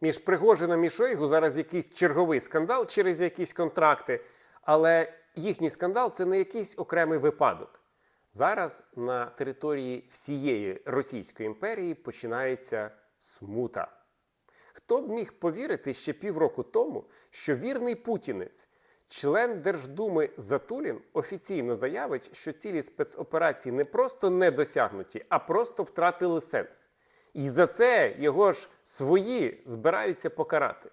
Між Пригожином і Шойгу зараз якийсь черговий скандал через якісь контракти, але їхній скандал це не якийсь окремий випадок. Зараз на території всієї Російської імперії починається смута. Хто б міг повірити ще півроку тому, що вірний путінець, член Держдуми Затулін, офіційно заявить, що цілі спецоперації не просто не досягнуті, а просто втратили сенс. І за це його ж свої збираються покарати.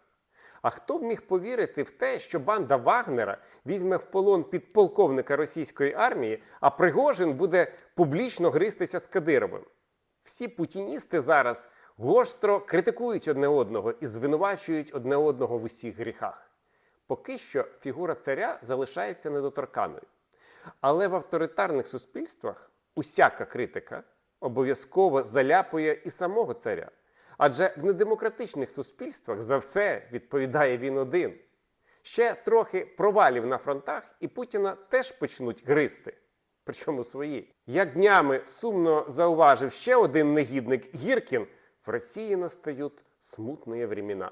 А хто б міг повірити в те, що банда Вагнера візьме в полон підполковника російської армії, а Пригожин буде публічно гристися з Кадировим? Всі путіністи зараз гостро критикують одне одного і звинувачують одне одного в усіх гріхах. Поки що фігура царя залишається недоторканою. Але в авторитарних суспільствах усяка критика обов'язково заляпує і самого царя. Адже в недемократичних суспільствах за все відповідає він один. Ще трохи провалів на фронтах, і Путіна теж почнуть гризти. Причому свої. Як днями сумно зауважив ще один негідник Гіркін, в Росії настають смутні времена.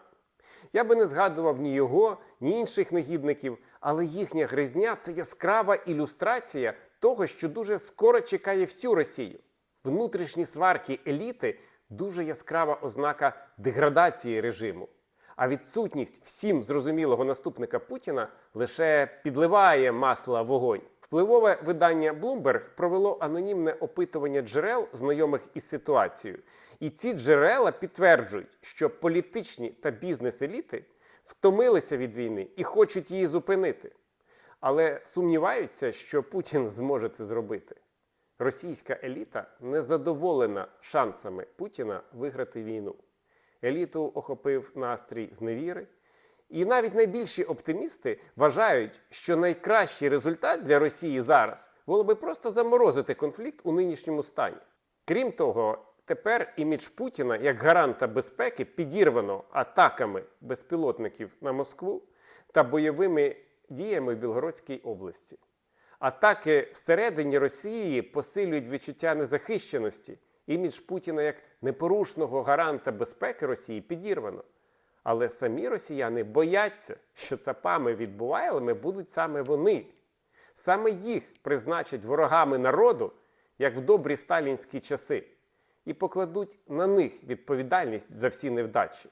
Я би не згадував ні його, ні інших негідників, але їхня гризня це яскрава ілюстрація того, що дуже скоро чекає всю Росію. Внутрішні сварки еліти дуже яскрава ознака деградації режиму. А відсутність всім зрозумілого наступника Путіна лише підливає масла вогонь. Впливове видання Bloomberg провело анонімне опитування джерел, знайомих із ситуацією. І ці джерела підтверджують, що політичні та бізнес-еліти втомилися від війни і хочуть її зупинити. Але сумніваються, що Путін зможе це зробити. Російська еліта не задоволена шансами Путіна виграти війну. Еліту охопив настрій зневіри. І навіть найбільші оптимісти вважають, що найкращий результат для Росії зараз було би просто заморозити конфлікт у нинішньому стані. Крім того, тепер імідж Путіна як гаранта безпеки підірвано атаками безпілотників на Москву та бойовими діями в Білгородській області. Атаки всередині Росії посилюють відчуття незахищеності. Імідж Путіна як непорушного гаранта безпеки Росії підірвано. Але самі росіяни бояться, що цапами відбувайлими будуть саме вони. Саме їх призначать ворогами народу, як в добрі сталінські часи, і покладуть на них відповідальність за всі невдачі.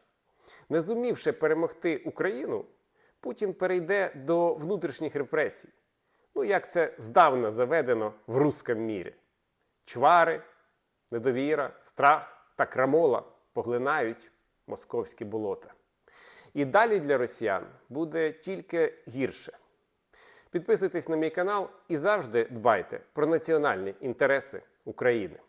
Не зумівши перемогти Україну, Путін перейде до внутрішніх репресій. Ну, як це здавна заведено в русском мірі. Чвари, недовіра, страх та крамола поглинають московські болота. І далі для росіян буде тільки гірше. Підписуйтесь на мій канал і завжди дбайте про національні інтереси України.